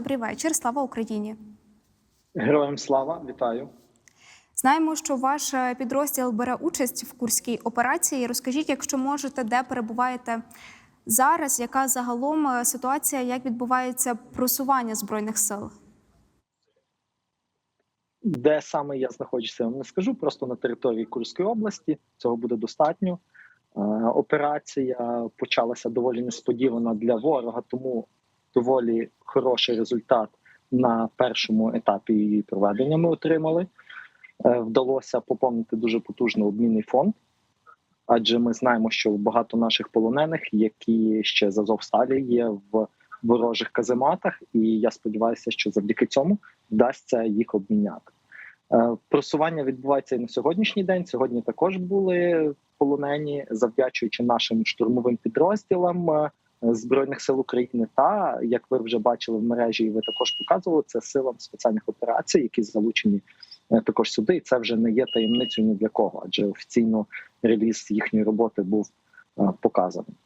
добрий вечір. Слава Україні! Героям слава, вітаю. Знаємо, що ваш е, підрозділ бере участь в курській операції. Розкажіть, якщо можете, де перебуваєте зараз? Яка загалом е, ситуація, як відбувається просування збройних сил? Де саме я знаходжуся, я вам не скажу. Просто на території Курської області цього буде достатньо. Е, Операція почалася доволі несподівано для ворога, тому доволі хороший результат на першому етапі її проведення. Ми отримали. Е, Вдалося поповнити дуже потужний обмінний фонд, адже ми знаємо, що багато наших полонених, які ще з Азовсталі, є в ворожих казематах, і я сподіваюся, що завдяки цьому вдасться їх обміняти. Е, Просування відбувається і на сьогоднішній день. Сьогодні також були полонені, завдячуючи нашим штурмовим підрозділам е, збройних сил України. Та як ви вже бачили в мережі, і ви також показували це силам спеціальних операцій, які залучені е, також сюди. І це вже не є таємницею ні для кого, адже офіційно реліз їхньої роботи був е, показаний.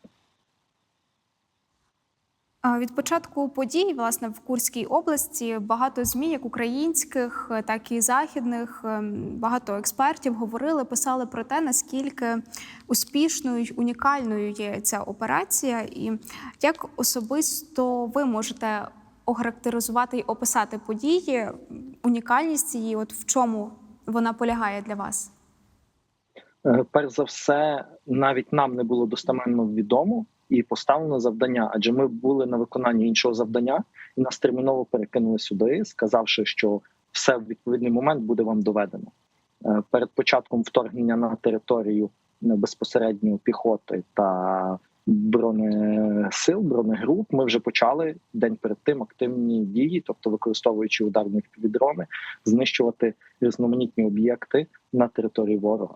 Від початку подій, власне, в Курській області багато змі, як українських, так і західних, ем, багато експертів говорили, писали про те, наскільки успішною й унікальною є ця операція, і як особисто ви можете охарактеризувати і описати події, унікальність її, от в чому вона полягає для вас? Е, Перш за все, навіть нам не було достеменно відомо і поставлено завдання, адже ми були на виконанні іншого завдання, і нас терміново перекинули сюди, сказавши, що все в відповідний момент буде вам доведено. Е, Перед початком вторгнення на територію е, безпосередньо піхоти та бронесил, бронегруп, ми вже почали день перед тим активні дії, тобто використовуючи ударні дрони, знищувати різноманітні об'єкти на території ворога.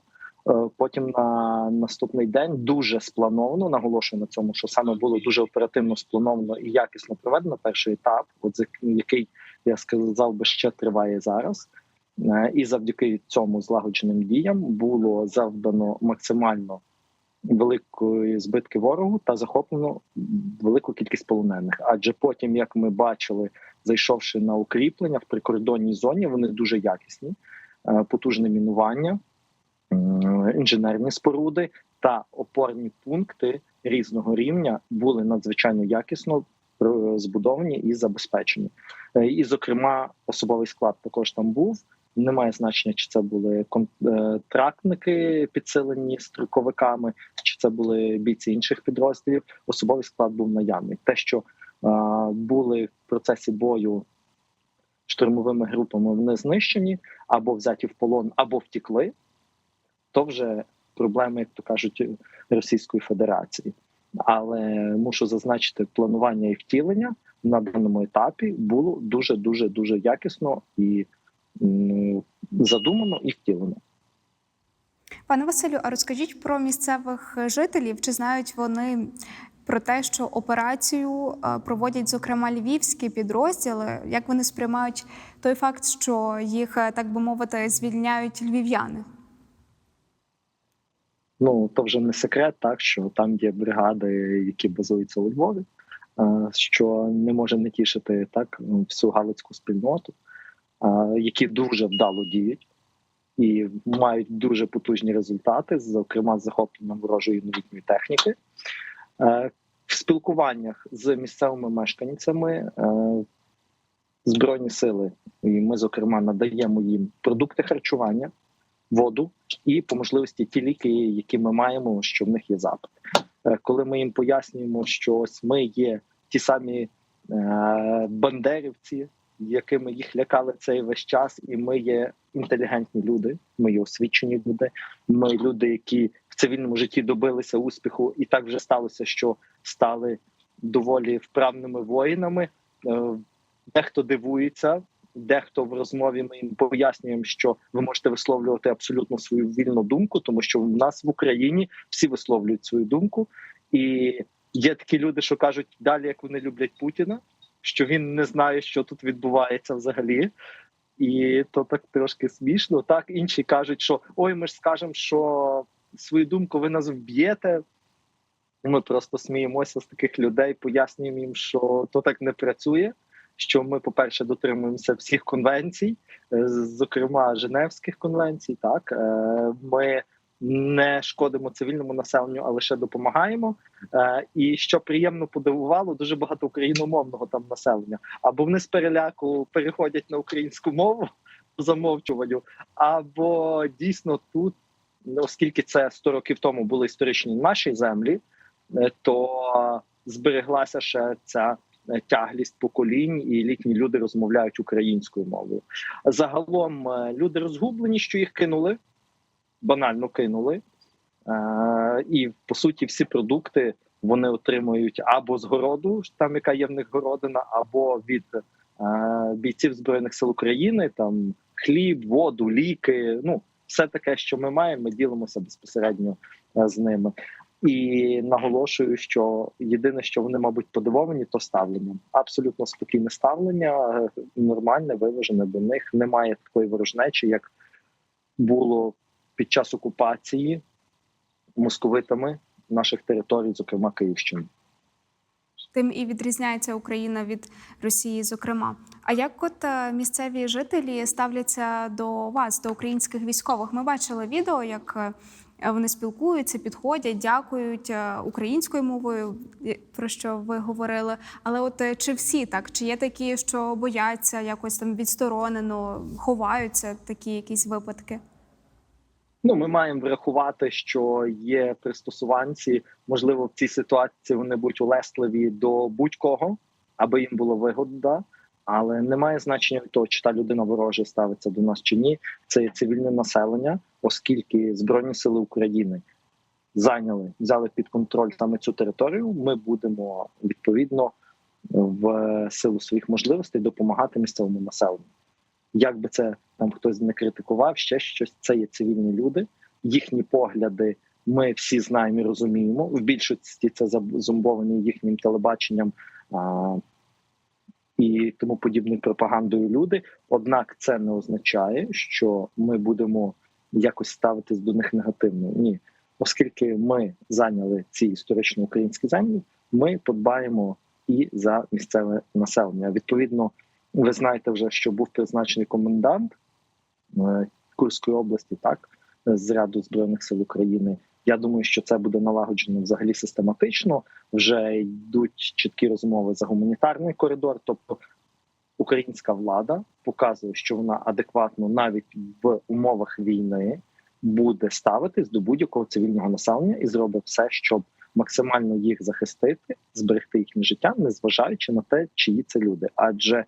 Е, Потім на наступний день дуже сплановано наголошую на цьому, що саме було дуже оперативно сплановано і якісно проведено перший етап, от який я сказав би ще триває зараз. Е, І завдяки цьому злагодженим діям було завдано максимально великої збитки ворогу та захоплено велику кількість полонених. Адже потім, як ми бачили, зайшовши на укріплення в прикордонній зоні, вони дуже якісні, Е, потужне мінування інженерні споруди та опорні пункти різного рівня були надзвичайно якісно е, збудовані і забезпечені. Е, І, зокрема, особовий склад також там був. Немає значення, чи це були контрактники підсилені строковиками, чи це були бійці інших підрозділів. Особовий склад був наявний. Те, що е, були в процесі бою штурмовими групами, вони знищені або взяті в полон, або втікли то вже проблеми, як то кажуть, Російської Федерації. Але мушу зазначити, планування і втілення на даному етапі було дуже дуже дуже якісно і задумано і втілено. Пане Василю, а розкажіть про місцевих жителів, чи знають вони про те, що операцію е, проводять зокрема львівські підрозділи? Як вони сприймають той факт, що їх, е, так би мовити, звільняють львів'яни? Ну то вже не секрет, так що там є бригади, які базуються у Львові, е, що не може не тішити так всю галицьку спільноту, е, які дуже вдало діють і мають дуже потужні результати, зокрема з захопленням ворожої новітньої техніки. Е, В спілкуваннях з місцевими мешканцями збройні сили, і ми, зокрема, надаємо їм продукти харчування, воду і по можливості ті ліки, які ми маємо, що в них є запит. Е, Коли ми їм пояснюємо, що ось ми є ті самі е, бандерівці, якими їх лякали цей весь час, і ми є інтелігентні люди, ми є освічені люди. Ми люди, які в цивільному житті добилися успіху, і так вже сталося, що стали доволі вправними воїнами. Е, Дехто дивується, дехто в розмові ми їм пояснюємо, що ви можете висловлювати абсолютно свою вільну думку, тому що в нас в Україні всі висловлюють свою думку, і є такі люди, що кажуть далі, як вони люблять Путіна, що він не знає, що тут відбувається взагалі. І то так трошки смішно. Так інші кажуть, що ой, ми ж скажемо, що свою думку ви нас вб'єте. Ми просто сміємося з таких людей, пояснюємо їм, що то так не працює що ми, по-перше, дотримуємося всіх конвенцій, е, зокрема Женевських конвенцій. Так Е, ми не шкодимо цивільному населенню, а лише допомагаємо. Е, І що приємно подивувало, дуже багато україномовного там населення. Або вони з переляку переходять на українську мову по замовчуванню, або дійсно тут, оскільки це 100 років тому були історичні наші землі, то збереглася ще ця тяглість поколінь, і літні люди розмовляють українською мовою. Загалом е, люди розгублені, що їх кинули, банально кинули. Е, І по суті, всі продукти вони отримують або з городу, там яка є в них городина, або від е, бійців збройних сил України, там хліб, воду, ліки. Ну все таке, що ми маємо, ми ділимося безпосередньо з ними. І наголошую, що єдине, що вони, мабуть, подивовані, то ставлення. Абсолютно спокійне ставлення, нормальне, виважене до них. Немає такої ворожнечі, як було під час окупації московитами наших територій, зокрема Київщини. Тим і відрізняється Україна від Росії, зокрема. А як от е, місцеві жителі ставляться до вас, до українських військових? Ми бачили відео, як е, вони спілкуються, підходять, дякують е, українською мовою, про що ви говорили. Але от чи всі так? Чи є такі, що бояться якось там відсторонено, ховаються такі якісь випадки? Ну, ми маємо врахувати, що є пристосуванці. Можливо, в цій ситуації вони будуть улесливі до будь-кого, аби їм було вигодно. Але немає значення того, чи та людина вороже ставиться до нас чи ні. Це є цивільне населення, оскільки Збройні сили України зайняли, взяли під контроль саме цю територію. Ми будемо відповідно в силу своїх можливостей допомагати місцевому населенню. Як би це там хтось не критикував, ще щось це є цивільні люди. Їхні погляди ми всі знаємо і розуміємо. В більшості це зомбовані їхнім телебаченням а, і тому подібною пропагандою люди. Однак це не означає, що ми будемо якось ставитись до них негативно. Ні, оскільки ми зайняли ці історично українські землі, ми подбаємо і за місцеве населення. Відповідно, ви знаєте вже, що був призначений комендант е, Курської області, так з ряду збройних сил України. Я думаю, що це буде налагоджено взагалі систематично. Вже йдуть чіткі розмови за гуманітарний коридор. Тобто українська влада показує, що вона адекватно навіть в умовах війни буде ставитись до будь-якого цивільного населення і зробить все, щоб максимально їх захистити, зберегти їхнє життя, незважаючи на те, чиї це люди. Адже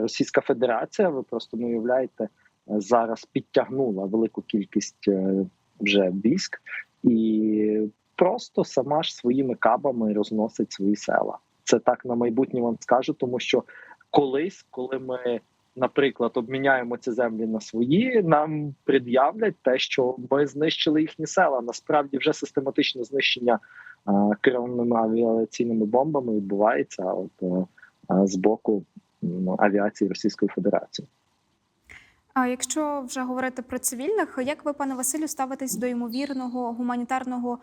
Російська Федерація, ви просто не уявляєте, зараз підтягнула велику кількість е, вже військ і просто сама ж своїми кабами розносить свої села. Це так на майбутнє вам скажу, тому що колись, коли ми, наприклад, обміняємо ці землі на свої, нам пред'являть те, що ми знищили їхні села. Насправді вже систематичне знищення а, керованими авіаційними бомбами відбувається от з боку авіації Російської Федерації. А якщо вже говорити про цивільних, як ви, пане Василю, ставитесь до ймовірного гуманітарного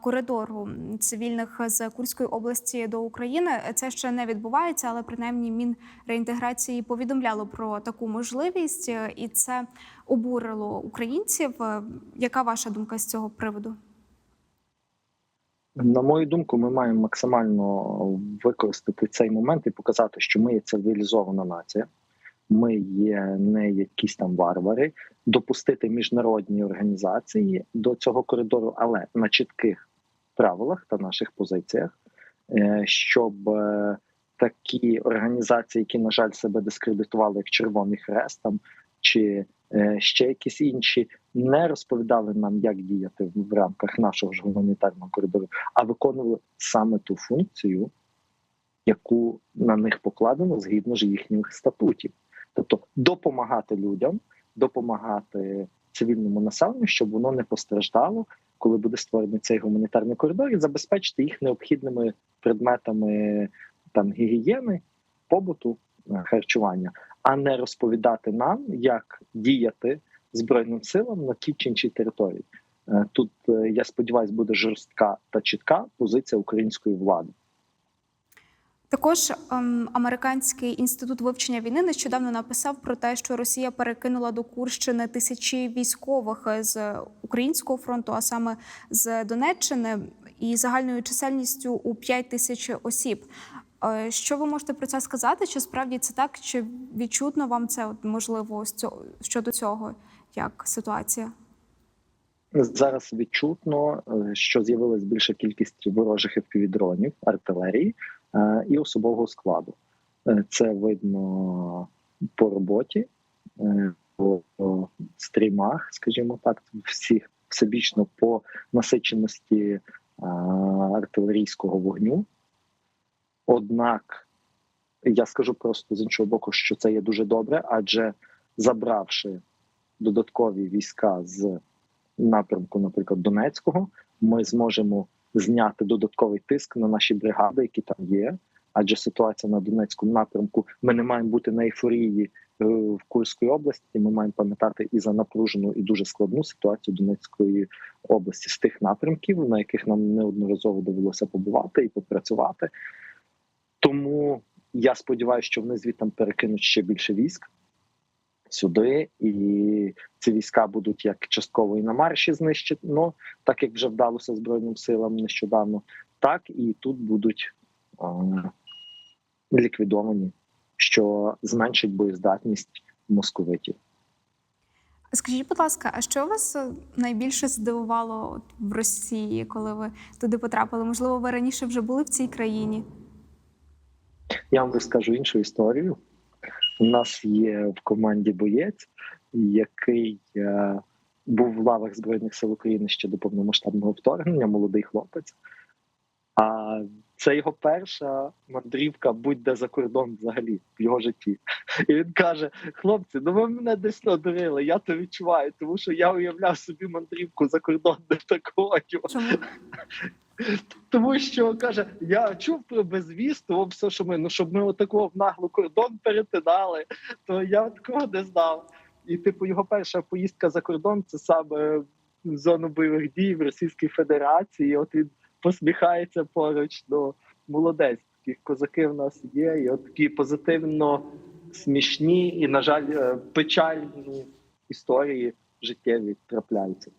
коридору цивільних з Курської області до України? Це ще не відбувається, але принаймні Мінреінтеграції повідомляло про таку можливість, і це обурило українців. Яка ваша думка з цього приводу? На мою думку, ми маємо максимально використати цей момент і показати, що ми є цивілізована нація. Ми є не якісь там варвари, допустити міжнародні організації до цього коридору, але на чітких правилах та наших позиціях, е, щоб е, такі організації, які на жаль себе дискредитували як Червоний Хрест там чи ще якісь інші, не розповідали нам, як діяти в рамках нашого ж гуманітарного коридору, а виконували саме ту функцію, яку на них покладено згідно ж їхніх статутів. Тобто допомагати людям, допомагати цивільному населенню, щоб воно не постраждало, коли буде створений цей гуманітарний коридор, і забезпечити їх необхідними предметами там гігієни, побуту, е, харчування, а не розповідати нам, як діяти збройним силам на тій чи іншій території. Е, тут е, я сподіваюся, буде жорстка та чітка позиція української влади. Також ем, американський інститут вивчення війни нещодавно написав про те, що Росія перекинула до Курщини тисячі військових з українського фронту, а саме з Донеччини, і загальною чисельністю у 5 тисяч осіб. Е, Що ви можете про це сказати? Чи справді це так? Чи відчутно вам це можливо щодо цього? Як ситуація? Зараз відчутно, е, що з'явилась більша кількість ворожих FPV-дронів, артилерії е, і особового складу. Це видно по роботі, по стрімах, скажімо так, всіх всебічно по насиченості артилерійського вогню. Однак я скажу просто з іншого боку, що це є дуже добре, адже забравши додаткові війська з напрямку, наприклад, Донецького, ми зможемо зняти додатковий тиск на наші бригади, які там є. Адже ситуація на Донецькому напрямку, ми не маємо бути на ейфорії е, в Курській області. Ми маємо пам'ятати і за напружену і дуже складну ситуацію Донецької області з тих напрямків, на яких нам неодноразово довелося побувати і попрацювати. Тому я сподіваюся, що вони звідти перекинуть ще більше військ сюди, і ці війська будуть як частково і на марші знищено, так як вже вдалося Збройним силам нещодавно, так і тут будуть е, ліквідовані, що зменшить боєздатність московитів. Скажіть, будь ласка, а що вас е, найбільше здивувало в Росії, коли ви туди потрапили? Можливо, ви раніше вже були в цій країні? Я вам розкажу іншу історію. У нас є в команді боєць, який е, був в лавах Збройних сил України ще до повномасштабного вторгнення, молодий хлопець. А це його перша мандрівка будь-де за кордон взагалі в його житті. І він каже: хлопці, ну ви мене десь надурили, я то відчуваю, тому що я уявляв собі мандрівку за кордон не такою. Тому що каже, я чув про безвіз, то все, що ми ну щоб ми отакого в нагло кордон перетинали, то я такого не знав. І типу його перша поїздка за кордон це саме в зону бойових дій в Російській Федерації. От він посміхається поруч. Ну молодець. Такі козаки в нас є, і от такі позитивно смішні і, на жаль, е, печальні історії життєві трапляються.